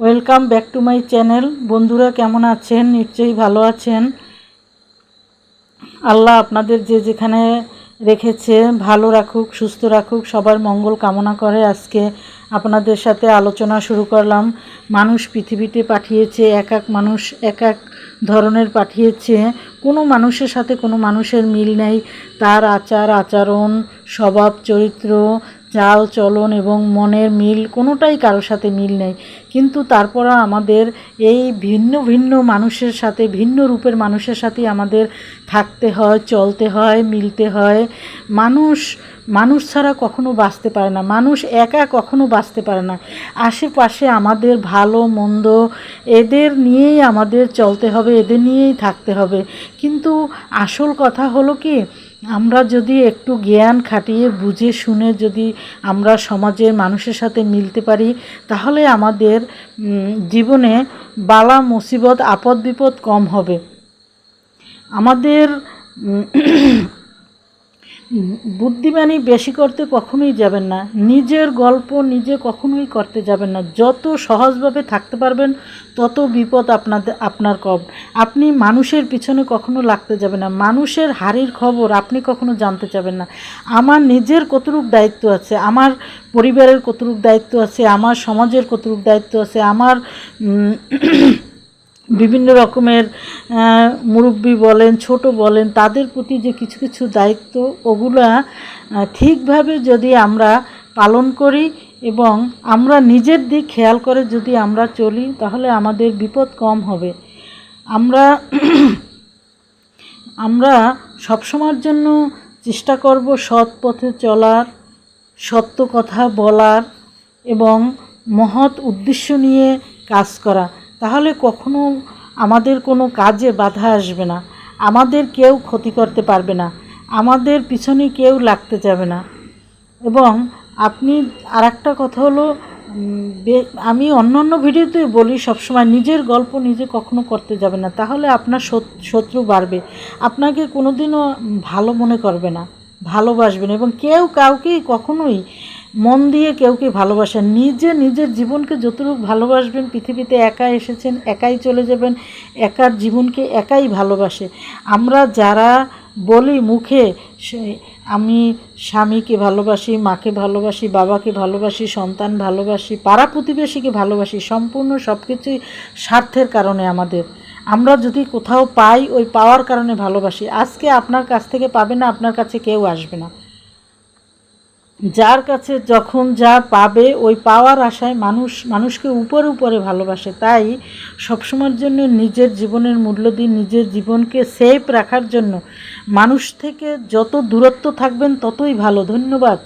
Welcome back to my channel. বন্ধুরা, কেমন আছেন? নিশ্চয়ই ভালো আছেন। আল্লাহ আপনাদের যে যেখানে রেখেছে, ভালো রাখুক, সুস্থ রাখুক, সবার মঙ্গল কামনা করে। আজকে আপনাদের সাথে আলোচনা শুরু করলাম। মানুষ পৃথিবীতে পাঠিয়েছে, এক এক মানুষ এক এক ধরনের পাঠিয়েছে। কোনো মানুষের সাথে কোনো মানুষের মিল নেই। তার আচার, আচরণ, স্বভাব, চরিত্র চাল চলন এবং মনের মিল কোনোটাই কারোর সাথে মিল নেই। কিন্তু তারপরও আমাদের এই ভিন্ন ভিন্ন মানুষের সাথে, ভিন্ন রূপের মানুষের সাথে আমাদের থাকতে হয়, চলতে হয়, মিলতে হয়। মানুষ মানুষ ছাড়া কখনো বাঁচতে পারে না। মানুষ একা কখনো বাঁচতে পারে না। আশেপাশে আমাদের ভালো, মন্দ, এদের নিয়েই আমাদের চলতে হবে, এদের নিয়েই থাকতে হবে। কিন্তু আসল কথা হলো কি? আমরা যদি একটু জ্ঞান খাটিয়ে বুঝে শুনে যদি আমরা সমাজের মানুষের সাথে মিলতে পারি, তাহলে আমাদের জীবনে বালা মুসিবত, আপদ বিপদ কম হবে। আমাদের বুদ্ধিমানি বেশি করতে কখনোই যাবেন না। নিজের গল্প নিজে কখনোই করতে যাবেন না। যত সহজভাবে থাকতে পারবেন, তত বিপদ আপনাদের আপনার কম আপনি মানুষের পিছনে কখনো লাগতে যাবেন না। মানুষের হারির খবর আপনি কখনো জানতে যাবেন না। আমার নিজের কতটুক দায়িত্ব আছে, আমার পরিবারের কতটুক দায়িত্ব আছে, আমার সমাজের কতটুক দায়িত্ব আছে, আমার বিভিন্ন রকমের মুরব্বি বলেন, ছোট বলেন, তাদের প্রতি যে কিছু কিছু দায়িত্ব, ওগুলা ঠিকভাবে যদি আমরা পালন করি এবং আমরা নিজের দিক খেয়াল করে যদি আমরা চলি, তাহলে আমাদের বিপদ কম হবে। আমরা আমরা সবসময়ের জন্য চেষ্টা করব সৎ পথে চলার, সত্য কথা বলার এবং মহৎ উদ্দেশ্য নিয়ে কাজ করা। তাহলে কখনো আমাদের কোনো কাজে বাধা আসবে না। আমাদের কেউ ক্ষতি করতে পারবে না। আমাদের পিছনে কেউ লাগতে যাবে না। এবং আপনি আর একটা কথা হলো আমি অন্য অন্য ভিডিওতে বলি সবসময়, নিজের গল্প নিজে কখনো করতে যাবে না। তাহলে আপনার শত্রু বাড়বে। আপনাকে কোনোদিনও ভালো মনে করবে না ভালোবাসবেন এবং কেউ কাউকেই কখনোই মন দিয়ে কেউ কেউকে ভালোবাসেন? নিজে নিজের জীবনকে যতটুকু ভালোবাসবেন, পৃথিবীতে একা এসেছেন, একাই চলে যাবেন, একার জীবনকে একাই ভালোবাসে। আমরা যারা বলি মুখে, সে, আমি স্বামীকে ভালোবাসি, মাকে ভালোবাসি, বাবাকে ভালোবাসি, সন্তান ভালোবাসি, পাড়া প্রতিবেশীকে ভালোবাসি, সম্পূর্ণ সব কিছুই স্বার্থের কারণে আমাদের। আমরা যদি কোথাও পাই, ওই পাওয়ার কারণে ভালোবাসি। আজকে আপনার কাছ থেকে পাবে না, আপনার কাছে কেউ আসবে না। যার কাছে যখন যা পাবে, ওই পাওয়ার আশায় মানুষ, মানুষকে উপরে উপরে ভালোবাসে। তাই সবসময়ের জন্য নিজের জীবনের মূল্য দিয়ে নিজের জীবনকে সেফ রাখার জন্য মানুষ থেকে যত দূরত্ব থাকবেন, ততই ভালো। ধন্যবাদ।